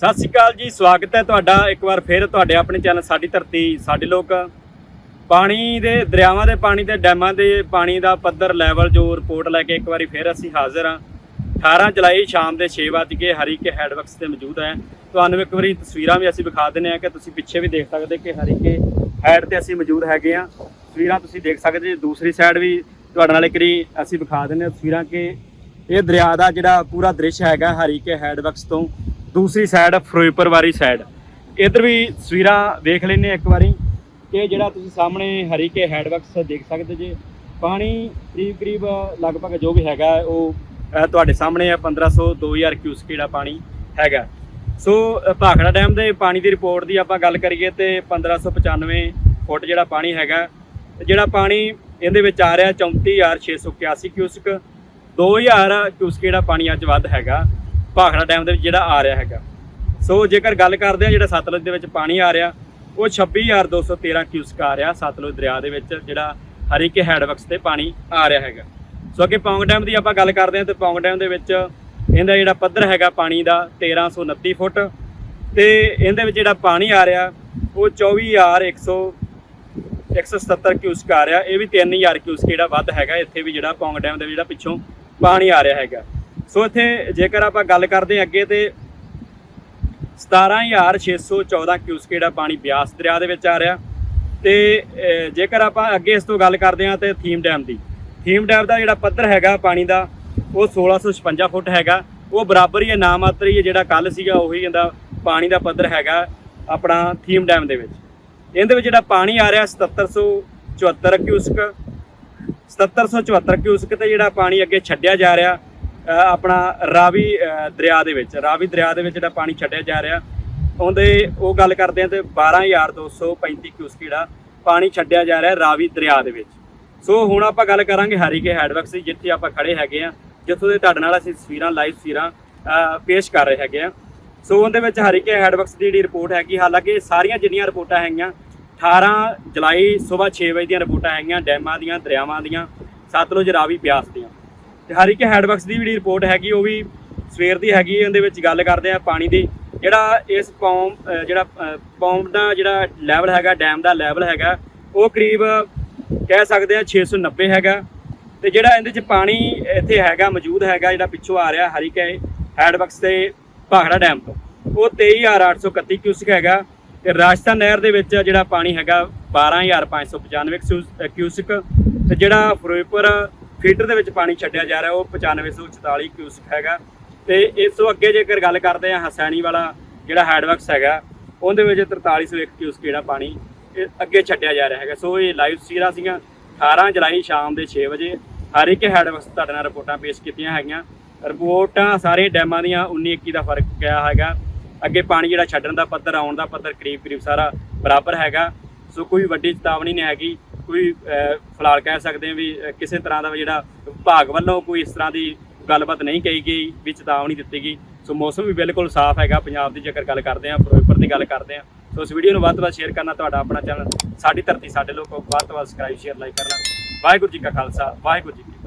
ਸਤਿ ਸ਼੍ਰੀ ਅਕਾਲ ਜੀ, ਸਵਾਗਤ ਹੈ ਤੁਹਾਡਾ ਇੱਕ ਵਾਰ ਫਿਰ ਤੁਹਾਡੇ ਆਪਣੇ ਚੈਨਲ ਸਾਡੀ ਧਰਤੀ, ਸਾਡੇ ਲੋਕ। ਪਾਣੀ ਦੇ, ਦਰਿਆਵਾਂ ਦੇ ਪਾਣੀ ਤੇ ਡੈਮਾਂ ਦੇ ਪਾਣੀ ਦਾ ਪੱਧਰ ਲੈਵਲ ਜੋ ਰਿਪੋਰਟ ਲੈ ਕੇ ਇੱਕ ਵਾਰੀ ਫਿਰ ਅਸੀਂ ਹਾਜ਼ਰ ਹਾਂ। 18 ਜੁਲਾਈ ਸ਼ਾਮ ਦੇ 6 ਵਜੇ ਹਰੀਕੇ ਹੈਡਵਰਕਸ ਤੇ ਮੌਜੂਦ ਹੈ। ਤੁਹਾਨੂੰ ਇੱਕ ਵਾਰੀ ਤਸਵੀਰਾਂ ਵੀ ਅਸੀਂ ਵਿਖਾ ਦਿੰਨੇ ਆ ਕਿ ਤੁਸੀਂ ਪਿੱਛੇ ਵੀ ਦੇਖ ਸਕਦੇ ਕਿ ਹਰੀਕੇ ਹੈਡ ਤੇ ਅਸੀਂ ਮੌਜੂਦ ਹੈਗੇ ਆ ਤਸਵੀਰਾਂ ਤੁਸੀਂ ਦੇਖ ਸਕਦੇ ਜੀ, ਦੂਸਰੀ ਸਾਈਡ ਵੀ ਤੁਹਾਡੇ ਨਾਲ ਇੱਕ ਅਸੀਂ ਵਿਖਾ ਦਿੰਨੇ ਆ ਤਸਵੀਰਾਂ ਕਿ ਇਹ ਦਰਿਆ ਦਾ ਜਿਹੜਾ ਪੂਰਾ ਦ੍ਰਿਸ਼ ਹੈਗਾ ਹਰੀਕੇ ਹੈਡਵਰਕਸ ਤੋਂ। ਦੂਸਰੀ ਸਾਈਡ ਫਿਰੋਜ਼ਪੁਰ ਵਾਲੀ ਸਾਈਡ ਇਧਰ ਵੀ ਤਸਵੀਰਾਂ ਵੇਖ ਲੈਨੇ ਇੱਕ ਵਾਰੀ। ਕਿ ਜਿਹੜਾ ਤੁਸੀਂ ਸਾਹਮਣੇ ਹਰੀਕੇ ਹੈਡਵਰਕਸ ਦੇਖ ਸਕਦੇ ਜੇ। ਪਾਣੀ ਕਰੀਬ ਕਰੀਬ ਲਗਭਗ ਜੋ ਵੀ ਹੈਗਾ, ਉਹ ਤੁਹਾਡੇ ਸਾਹਮਣੇ ਆ 1500 2000 ਕਿਊਸਕ ਜਿਹੜਾ ਪਾਣੀ ਹੈਗਾ। ਸੋ ਭਾਖੜਾ ਡੈਮ ਦੇ ਪਾਣੀ ਦੀ ਰਿਪੋਰਟ ਦੀ ਆਪਾਂ ਗੱਲ ਕਰੀਏ ਤੇ 1595 ਫੁੱਟ ਜਿਹੜਾ ਪਾਣੀ ਹੈਗਾ, ਜਿਹੜਾ ਪਾਣੀ ਇਹਦੇ ਵਿੱਚ ਆ ਰਿਹਾ 34681 ਕਿਊਸਕ 2000 ਕਿਊਸਕ ਜਿਹੜਾ ਪਾਣੀ ਅੱਜ ਵੱਧ ਹੈਗਾ। ਭਾਖੜਾ ਡੈਮ ਦੇ ਵਿੱਚ ਜਿਹੜਾ ਆ ਰਿਹਾ ਹੈਗਾ। ਸੋ ਜੇਕਰ ਗੱਲ ਕਰਦੇ ਆ ਜਿਹੜਾ ਸਤਲੁਜ ਦੇ ਵਿੱਚ ਪਾਣੀ ਆ ਰਿਹਾ, ਉਹ 26213 ਕਿਊਸਕ ਆ ਰਿਹਾ ਸਤਲੁਜ ਦਰਿਆ ਦੇ ਵਿੱਚ, ਜਿਹੜਾ ਹਰੀਕੇ ਹੈਡਵਰਕਸ ਤੇ ਪਾਣੀ ਆ ਰਿਹਾ ਹੈਗਾ। ਸੋ ਅੱਗੇ ਪੌਂਗ ਡੈਮ ਦੀ ਆਪਾਂ ਗੱਲ ਕਰਦੇ ਹਾਂ ਤੇ ਪੌਂਗ ਡੈਮ ਦੇ ਵਿੱਚ ਇਹਦਾ ਜਿਹੜਾ ਪੱਧਰ ਹੈਗਾ ਪਾਣੀ ਦਾ 1329 ਫੁੱਟ ਤੇ ਇਹਦੇ ਵਿੱਚ ਜਿਹੜਾ ਪਾਣੀ ਆ ਰਿਹਾ, ਉਹ 24100 177 ਕਿਊਸਕ ਆ ਰਿਹਾ। ਇਹ ਵੀ 3000 ਕਿਊਸਕ ਜਿਹੜਾ ਵੱਧ ਹੈਗਾ, ਇੱਥੇ ਵੀ ਜਿਹੜਾ ਪੌਂਗ ਡੈਮ ਦੇ ਜਿਹੜਾ ਪਿੱਛੋਂ ਪਾਣੀ ਆ ਰਿਹਾ ਹੈਗਾ। ਸੋ ਇੱਥੇ ਜੇਕਰ ਆਪਾਂ ਗੱਲ ਕਰਦੇ ਹਾਂ ਅੱਗੇ ਤੇ 17614 ਕਿਊਸਕ ਜਿਹੜਾ ਪਾਣੀ ਬਿਆਸ ਦਰਿਆ ਦੇ ਵਿੱਚ ਆ ਰਿਹਾ ਤੇ ਜੇਕਰ ਆਪਾਂ ਅੱਗੇ ਇਸ ਤੋਂ ਗੱਲ ਕਰਦੇ ਹਾਂ ਤੇ ਥੀਮ ਡੈਮ ਦੀ। ਥੀਮ ਡੈਮ ਦਾ ਜਿਹੜਾ ਪੱਧਰ ਹੈਗਾ ਪਾਣੀ ਦਾ, ਉਹ 1656 ਫੁੱਟ ਹੈਗਾ। ਉਹ ਬਰਾਬਰ ਹੀ ਹੈ ਨਾ ਮਾਤਰ ਹੀ ਹੈ ਜਿਹੜਾ ਕੱਲ ਸੀਗਾ ਉਹੀ ਇਹਦਾ ਪਾਣੀ ਦਾ ਪੱਧਰ ਹੈਗਾ ਆਪਣਾ ਥੀਮ ਡੈਮ ਦੇ ਵਿੱਚ। ਇਹਦੇ ਵਿੱਚ ਜਿਹੜਾ ਪਾਣੀ ਆ ਰਿਹਾ 7774 ਕਿਊਸਕ 7774 ਕਿਊਸਕ ਤੇ ਜਿਹੜਾ ਪਾਣੀ ਅੱਗੇ ਛੱਡਿਆ ਜਾ ਰਿਹਾ। ਆਪਣਾ ਰਾਵੀ ਦਰਿਆ ਦੇ ਵਿੱਚ, ਰਾਵੀ ਦਰਿਆ ਦੇ ਵਿੱਚ ਜਿਹੜਾ ਪਾਣੀ ਛੱਡਿਆ ਜਾ ਰਿਹਾ, ਉਹਦੇ ਉਹ ਗੱਲ ਕਰਦੇ ਆ ਤੇ 12235 ਕਿਊਸਕ ਜਿਹੜਾ ਪਾਣੀ ਛੱਡਿਆ ਜਾ ਰਿਹਾ ਰਾਵੀ ਦਰਿਆ ਦੇ ਵਿੱਚ। ਸੋ ਹੁਣ ਆਪਾਂ ਗੱਲ ਕਰਾਂਗੇ ਹਰੀਕੇ ਹੈਡਵਰਕਸ ਦੀ, ਜਿੱਥੇ ਆਪਾਂ ਖੜੇ ਹੈਗੇ ਆ, ਜਿੱਥੋਂ ਦੇ ਤੁਹਾਡੇ ਨਾਲ ਅਸੀਂ ਤਸਵੀਰਾਂ ਲਾਈਵ ਤਸਵੀਰਾਂ ਪੇਸ਼ ਕਰ ਰਹੇ ਹੈਗੇ ਆ। ਸੋ ਉਹਦੇ ਵਿੱਚ ਹਰੀਕੇ ਹੈਡਵਰਕਸ ਦੀ ਜਿਹੜੀ ਰਿਪੋਰਟ ਹੈਗੀ, ਹਾਲਾਂਕਿ ਸਾਰੀਆਂ ਜਿੰਨੀਆਂ ਰਿਪੋਰਟਾਂ ਹੈਗੀਆਂ 18 ਜੁਲਾਈ ਸਵੇਰ 6 ਵਜੇ ਦੀਆਂ ਰਿਪੋਰਟਾਂ ਹੈਗੀਆਂ, ਡੈਮਾਂ ਦੀਆਂ, ਦਰਿਆਵਾਂ ਦੀਆਂ, ਸਤਲੁਜ ਰਾਵੀ ਬਿਆਸ ਦੀਆਂ। ਤੇ ਹਰੀਕੇ ਹੈਡਵਰਕਸ ਦੀ ਜਿਹੜੀ ਰਿਪੋਰਟ ਹੈਗੀ, ਉਹ ਵੀ ਸਵੇਰ ਦੀ ਹੈਗੀ ਇਹਦੇ ਵਿੱਚ ਗੱਲ ਕਰਦੇ ਆ ਪਾਣੀ ਦੀ। ਜਿਹੜਾ ਇਸ ਪੌਮ ਜਿਹੜਾ ਪੌਮ ਦਾ ਜਿਹੜਾ ਲੈਵਲ ਹੈਗਾ ਡੈਮ ਦਾ ਲੈਵਲ ਹੈਗਾ, ਉਹ ਕਰੀਬ ਕਹਿ ਸਕਦੇ ਆ 690 ਹੈਗਾ। ਤੇ ਜਿਹੜਾ ਇਹਦੇ ਚ ਪਾਣੀ ਇੱਥੇ ਹੈਗਾ, ਮੌਜੂਦ ਹੈਗਾ, ਜਿਹੜਾ ਪਿੱਛੋਂ ਆ ਰਿਹਾ ਹਰੀਕੇ ਹੈਡਵਕਸ ਤੇ ਭਾਖੜਾ ਡੈਮ ਤੋਂ। ਉਹ 23831 ਕਿਊਸਿਕ ਹੈਗਾ ਤੇ ਰਾਜਸਥਾਨ ਨਹਿਰ ਦੇ ਵਿੱਚ ਜਿਹੜਾ ਪਾਣੀ ਹੈਗਾ 12595 ਕਿਊਸ- ਕਿਊਸਕ ਤੇ ਜਿਹੜਾ ਫਿਰੋਜ਼ਪੁਰ ਫੀਡਰ ਦੇ ਵਿੱਚ ਪਾਣੀ ਛੱਡਿਆ ਜਾ ਰਿਹਾ, ਉਹ 9544 ਕਿਊਸਕ ਹੈਗਾ। ਤੇ ਇਸ ਤੋਂ ਅੱਗੇ ਜੇਕਰ ਗੱਲ ਕਰਦੇ ਆ ਹਸੈਣੀ ਵਾਲਾ ਜਿਹੜਾ ਹੈਡਵਰਕਸ ਹੈਗਾ, ਉਹਦੇ ਵਿੱਚ 4301 ਕਿਊਸਕ ਜਿਹੜਾ ਪਾਣੀ ਇਹ ਅੱਗੇ ਛੱਡਿਆ ਜਾ ਰਿਹਾ ਹੈਗਾ। ਸੋ ਇਹ ਲਾਈਵ ਸੀਰਾ ਸੀਗਾ 18 ਜੁਲਾਈ ਸ਼ਾਮ ਦੇ 6 ਵਜੇ। ਹਰ ਇੱਕ ਹੈਡਵਰਕਸ ਤੁਹਾਡੇ ਨਾਲ ਰਿਪੋਰਟਾਂ ਪੇਸ਼ ਕੀਤੀਆਂ ਹੈਗੀਆਂ। ਰਿਪੋਰਟਾਂ ਸਾਰੇ ਡੈਮਾਂ ਦੀਆਂ 19 21 ਦਾ ਫ਼ਰਕ ਪਿਆ ਹੈਗਾ। ਅੱਗੇ ਪਾਣੀ ਜਿਹੜਾ ਛੱਡਣ ਦਾ ਪੱਧਰ, ਆਉਣ ਦਾ ਪੱਧਰ ਕਰੀਬ ਕਰੀਬ ਸਾਰਾ ਬਰਾਬਰ ਹੈਗਾ। ਸੋ ਕੋਈ ਵੱਡੀ ਚੇਤਾਵਨੀ ਨਹੀਂ ਹੈਗੀ। ਕੋਈ ਫਿਲਹਾਲ ਕਹਿ ਸਕਦੇ ਹਾਂ ਵੀ ਕਿਸੇ ਤਰ੍ਹਾਂ ਦਾ ਵੀ ਜਿਹੜਾ ਵਿਭਾਗ ਵੱਲੋਂ ਕੋਈ ਇਸ ਤਰ੍ਹਾਂ ਦੀ ਗੱਲਬਾਤ ਨਹੀਂ ਕਹੀ ਗਈ ਵੀ ਚੇਤਾਵਨੀ ਦਿੱਤੀ ਗਈ। ਸੋ ਮੌਸਮ ਵੀ ਬਿਲਕੁਲ ਸਾਫ਼ ਹੈਗਾ, ਪੰਜਾਬ ਦੀ ਜੇਕਰ ਗੱਲ ਕਰਦੇ ਹਾਂ, ਫਿਰੋਜ਼ਪੁਰ ਦੀ ਗੱਲ ਕਰਦੇ ਹਾਂ। ਸੋ ਇਸ ਵੀਡੀਓ ਨੂੰ ਵੱਧ ਤੋਂ ਵੱਧ ਸ਼ੇਅਰ ਕਰਨਾ ਤੁਹਾਡਾ ਆਪਣਾ ਚੈਨਲ, ਸਾਡੀ ਧਰਤੀ ਸਾਡੇ ਲੋਕੋ ਵੱਧ ਤੋਂ ਵੱਧ ਸਬਸਕ੍ਰਾਈਬ ਸ਼ੇਅਰ ਲਾਈਕ ਕਰਨਾ। ਵਾਹਿਗੁਰੂ ਜੀ ਕਾ ਖਾਲਸਾ, ਵਾਹਿਗੁਰੂ ਜੀ